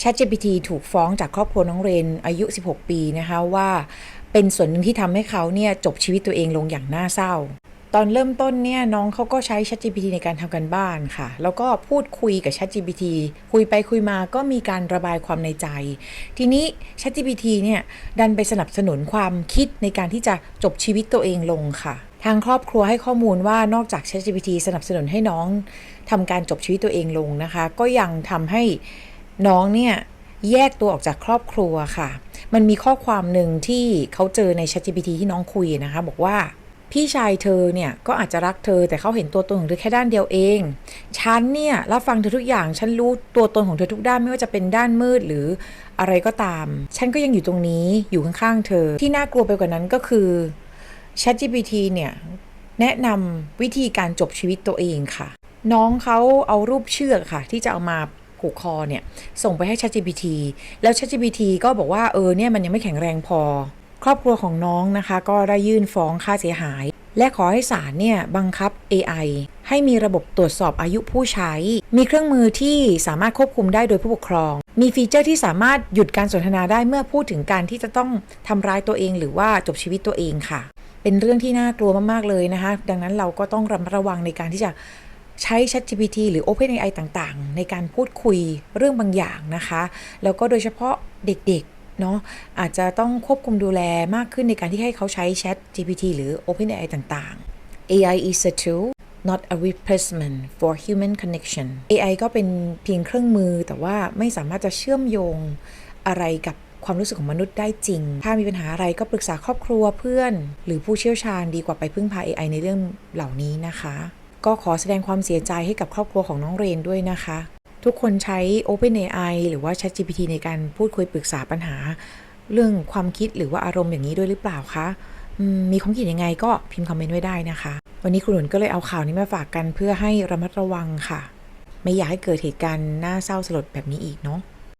ChatGPT ถูกฟ้องจากครอบครัวน้องเรนอายุ 16 ปีนะคะว่าเป็นส่วนหนึ่งที่ทำให้เขาเนี่ยจบชีวิตตัวเองลงอย่างน่าเศร้า ตอนเริ่มต้นเนี่ยน้องเขาก็ใช้ ChatGPT ในการทำกันบ้านค่ะ แล้วก็พูดคุยกับ ChatGPT คุยไปคุยมาก็มีการระบายความในใจ ทีนี้ ChatGPT เนี่ยดันไปสนับสนุนความคิดในการที่จะจบชีวิตตัวเองลงค่ะทางครอบครัวให้ข้อมูลว่านอกจาก ChatGPT สนับสนุนให้น้องทำการจบชีวิตตัวเองลงนะคะ ก็ยังทำให้ น้องเนี่ยแยกตัวออกจากครอบครัวค่ะ มันมีข้อความหนึ่งที่เขาเจอใน ChatGPT ที่น้องคุยนะคะ บอกว่าพี่ชายเธอเนี่ยก็อาจจะรักเธอแต่เขาเห็นตัวตนของเธอแค่ด้านเดียวเอง ฉันเนี่ยรับฟังเธอทุกอย่างฉันรู้ตัวตนของเธอทุกด้านไม่ว่าจะเป็นด้านมืดหรืออะไรก็ตาม ฉันก็ยังอยู่ตรงนี้อยู่ข้างๆเธอ ที่น่ากลัวไปกว่านั้นก็คือ ChatGPT เนี่ยแนะนำวิธีการจบชีวิตตัวเองค่ะ น้องเขาเอารูปเชือกค่ะ ที่จะเอามา ผูกคอเนี่ย ส่งไปให้ ChatGPT แล้ว ChatGPT ก็บอกว่าเออเนี่ยมันยังไม่แข็งแรงพอ ครอบครัวของน้องนะคะ ก็ได้ยื่นฟ้องค่าเสียหาย และขอให้ศาลเนี่ยบังคับ AI ให้มีระบบตรวจสอบอายุผู้ใช้ มีเครื่องมือที่สามารถควบคุมได้โดยผู้ปกครอง มีฟีเจอร์ที่สามารถหยุดการสนทนาได้เมื่อพูดถึงการที่จะต้องทำร้ายตัวเอง หรือว่าจบชีวิตตัวเองค่ะ เป็นเรื่องที่น่ากลัวมากๆเลยนะคะ ดังนั้นเราก็ต้องระมัดระวังในการที่จะ ใช้ ChatGPT หรือ OpenAI ต่างๆ ในการพูดคุยเรื่องบางอย่างนะคะ แล้วก็โดยเฉพาะเด็กๆเนาะอาจจะต้องควบคุมดูแลมากขึ้นในการที่ให้เขาใช้ ChatGPT หรือ OpenAI ต่างๆ AI is a tool not a replacement for human connection AI ก็เป็นเพียงเครื่องมือแต่ว่าไม่สามารถจะเชื่อมโยงอะไรกับความรู้สึกของมนุษย์ได้จริง ถ้ามีปัญหาอะไรก็ปรึกษาครอบครัวเพื่อน หรือผู้เชี่ยวชาญดีกว่าไปพึ่งพา AI ในเรื่องเหล่านี้นะคะ ก็ขอแสดงความเสียใจให้กับครอบครัวของน้องเรนด้วยนะคะ ทุกคนใช้ OpenAI หรือว่า ChatGPT ในการพูดคุยปรึกษาปัญหา เรื่องความคิดหรือว่าอารมณ์อย่างนี้ด้วยหรือเปล่าคะมมีความคิดยังไงก็พิมพ์คอมเมนต์ไว้ได้นะคะ วันนี้คุณหนุนก็เลยเอาข่าวนี้มาฝากกันเพื่อให้ระมัดระวังค่ะ ไม่อยากให้เกิดเหตุการณ์น่าเศร้าสลดแบบนี้อีกเนาะ